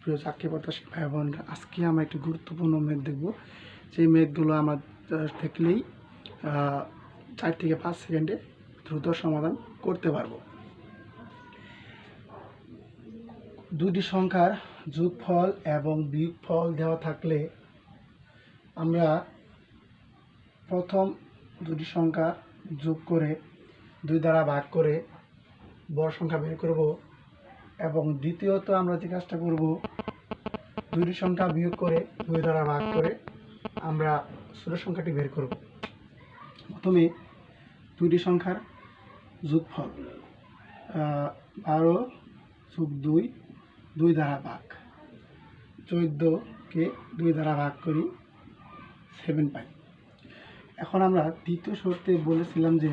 প্রিয় চাকরি প্রত্যাশী ভাই বোনরা, আজকে আমরা একটি গুরুত্বপূর্ণ ম্যাথ দেখব। সেই ম্যাথগুলো আমরা দেখলেই চার থেকে পাঁচ সেকেন্ডে দ্রুত সমাধান করতে পারব। দুটি সংখ্যার যোগফল এবং বিয়োগফল দেওয়া থাকলে আমরা প্রথম দুটি সংখ্যা যোগ করে দুই দ্বারা ভাগ করে বড় সংখ্যা বের করব। এবং দ্বিতীয়ত আমরা যে কাজটা করব, দুইটি সংখ্যা বিয়োগ করে দুই দ্বারা ভাগ করে আমরা ছোট সংখ্যাটি বের করব। প্রথমে দুইটি সংখ্যার যোগফল বারো যোগ দুই দুই দ্বারা ভাগ। চোদ্দোকে দুই দ্বারা ভাগ করি, সেভেন পাই। এখন আমরা দ্বিতীয় শর্তে বলেছিলাম যে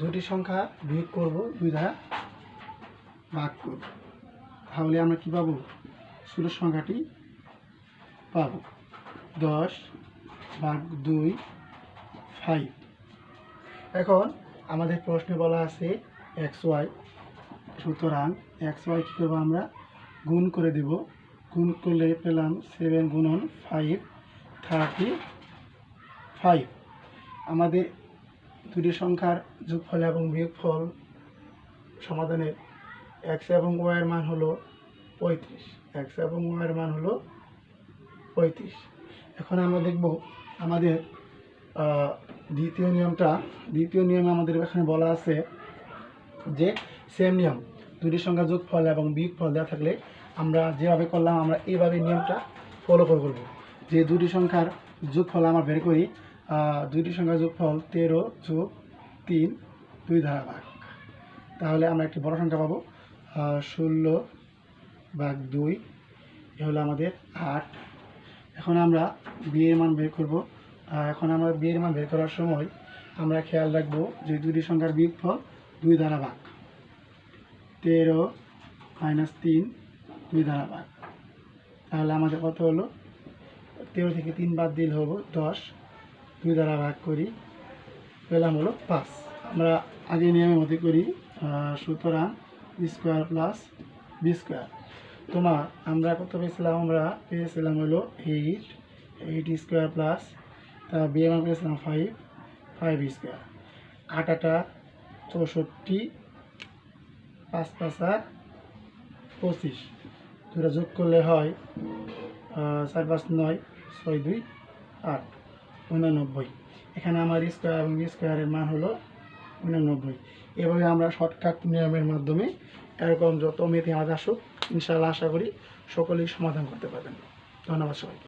দুটি সংখ্যা বিয়োগ করব দুই দ্বারা ভাগ করব। তাহলে আমরা কি পাবো? ষোলো সংখ্যাটি পাব। দশ ভাগ দুই ফাইভ এখন আমাদের প্রশ্নে বলা আছে এক্স ওয়াই সুতরাং এক্স ওয়াই কী করব আমরা? গুণ করে দেব। গুণ করলে পেলাম সেভেন গুণন ফাইভ থার্টি ফাইভ আমাদের দুটি সংখ্যার যোগফল এবং বিয়োগফল সমাধানের এক্স এবং ওয়াইয়ের মান হলো পঁয়ত্রিশ। এক্স এবং ওয়াইয়ের মান হলো পঁয়ত্রিশ। এখন আমরা দেখব আমাদের দ্বিতীয় নিয়মটা, দ্বিতীয় নিয়মে আমাদের এখানে বলা আছে যে সেম নিয়ম দুটি সংখ্যা যোগফল এবং বিয়োগফল দেওয়া থাকলে আমরা যেভাবে করলাম আমরা এইভাবে নিয়মটা ফলো করব। যে দুটি সংখ্যার যোগফল আমরা বের করি দুইটি সংখ্যার যোগফল তেরো যোগ তিন, দুই ধারা ভাগ। তাহলে আমরা একটি বড় সংখ্যা পাবো ষোলো ভাগ দুই, এ হলো আমাদের আট। এখন আমরা বিয়ের মান বের করব। এখন আমরা বিয়ের মান বের করার সময় আমরা খেয়াল রাখব যে দুটি সংখ্যার বিয়োগফল দুই দ্বারা ভাগ। তেরো মাইনাস তিন, দুই দ্বারা ভাগ। তাহলে আমাদের কত হলো? তেরো থেকে তিন বাদ দিলে হব দশ, দুই দ্বারা ভাগ করি, পেলাম হলো পাঁচ। আমরা আগে নিয়মের মধ্যে করি সুতরাং স্কোয়ার প্লাস বি স্কোয়ার। তোমার আমরা কত পেয়েছিলাম? আমরা পেয়েছিলাম হলো এইট এইট স্কোয়ার প্লাস, তার বিয়ে মান পেয়েছিলাম ফাইভ ফাইভ স্কোয়ার। আটাটা চৌষট্টি, পাঁচ পাঁচ পাঁচা পঁচিশ। দুটা যোগ করলে হয় চার পাঁচ নয়, ছয় দুই, আট, উননব্বই। এখানে আমার স্কোয়ার এবং স্কোয়ারের মান হলো উননব্বই। এভাবে আমরা শর্টকাট নিয়মের মাধ্যমে এরকম যত মেথি আমাদের আসুক ইনশাল্লাহ আশা করি সকলেই সমাধান করতে পারবেন। ধন্যবাদ সবাইকে।